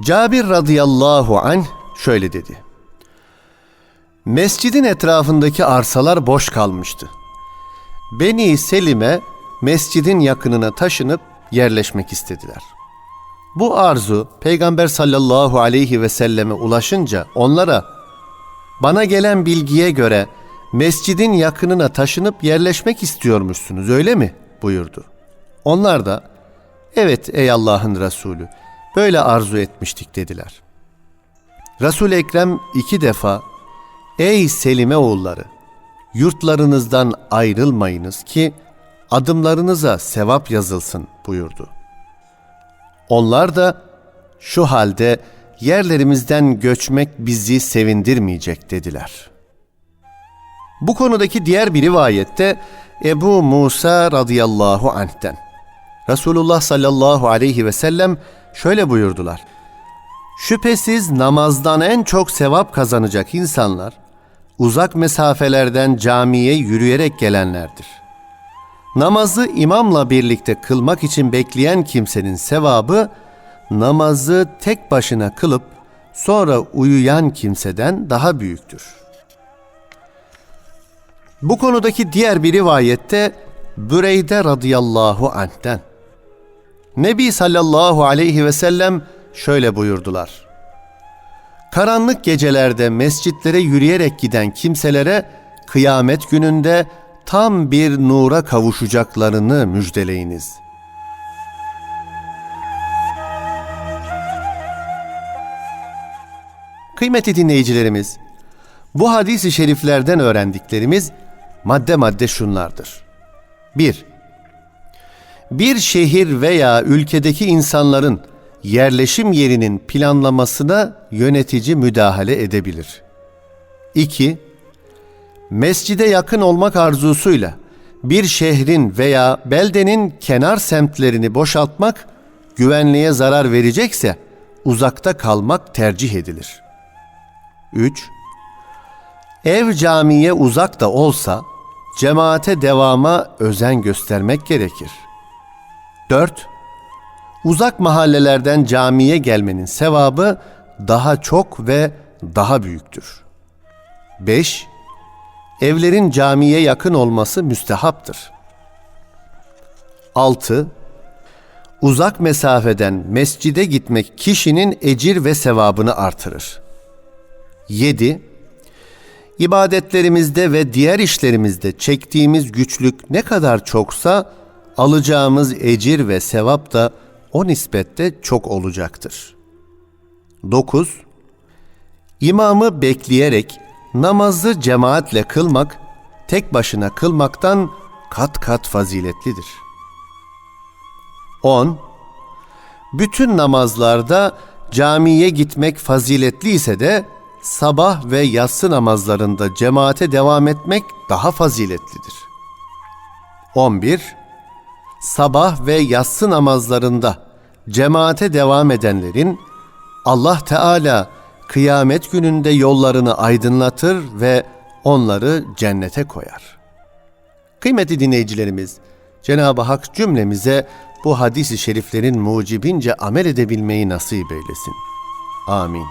Cabir radıyallahu anh şöyle dedi. Mescidin etrafındaki arsalar boş kalmıştı. Beni Selim'e mescidin yakınına taşınıp yerleşmek istediler. Bu arzu Peygamber sallallahu aleyhi ve selleme ulaşınca onlara bana gelen bilgiye göre mescidin yakınına taşınıp yerleşmek istiyormuşsunuz öyle mi? buyurdu. Onlar da evet ey Allah'ın Resulü böyle arzu etmiştik dediler. Resul Ekrem iki defa ey Selime oğulları yurtlarınızdan ayrılmayınız ki adımlarınıza sevap yazılsın buyurdu. Onlar da şu halde yerlerimizden göçmek bizi sevindirmeyecek dediler. Bu konudaki diğer bir rivayette Ebu Musa radıyallahu anh'ten Resulullah sallallahu aleyhi ve sellem şöyle buyurdular. Şüphesiz namazdan en çok sevap kazanacak insanlar uzak mesafelerden camiye yürüyerek gelenlerdir. Namazı imamla birlikte kılmak için bekleyen kimsenin sevabı namazı tek başına kılıp sonra uyuyan kimseden daha büyüktür. Bu konudaki diğer bir rivayette Büreyde radıyallahu anh'ten Nebi sallallahu aleyhi ve sellem şöyle buyurdular. Karanlık gecelerde mescitlere yürüyerek giden kimselere kıyamet gününde tam bir nura kavuşacaklarını müjdeleyiniz. Kıymetli dinleyicilerimiz, bu hadis-i şeriflerden öğrendiklerimiz madde madde şunlardır. 1. Bir şehir veya ülkedeki insanların yerleşim yerinin planlamasına yönetici müdahale edebilir. 2. Mescide yakın olmak arzusuyla bir şehrin veya beldenin kenar semtlerini boşaltmak güvenliğe zarar verecekse uzakta kalmak tercih edilir. 3. Ev camiye uzak da olsa cemaate devama özen göstermek gerekir. 4. Uzak mahallelerden camiye gelmenin sevabı daha çok ve daha büyüktür. 5. Evlerin camiye yakın olması müstehaptır. 6. Uzak mesafeden mescide gitmek kişinin ecir ve sevabını artırır. 7. İbadetlerimizde ve diğer işlerimizde çektiğimiz güçlük ne kadar çoksa alacağımız ecir ve sevap da o nispette çok olacaktır. 9. İmamı bekleyerek namazı cemaatle kılmak tek başına kılmaktan kat kat faziletlidir. 10. Bütün namazlarda camiye gitmek faziletli ise de sabah ve yatsı namazlarında cemaate devam etmek daha faziletlidir. 11. Sabah ve yatsı namazlarında cemaate devam edenlerin Allah Teala kıyamet gününde yollarını aydınlatır ve onları cennete koyar. Kıymetli dinleyicilerimiz, Cenab-ı Hak cümlemize bu hadis-i şeriflerin mucibince amel edebilmeyi nasip eylesin. Amin.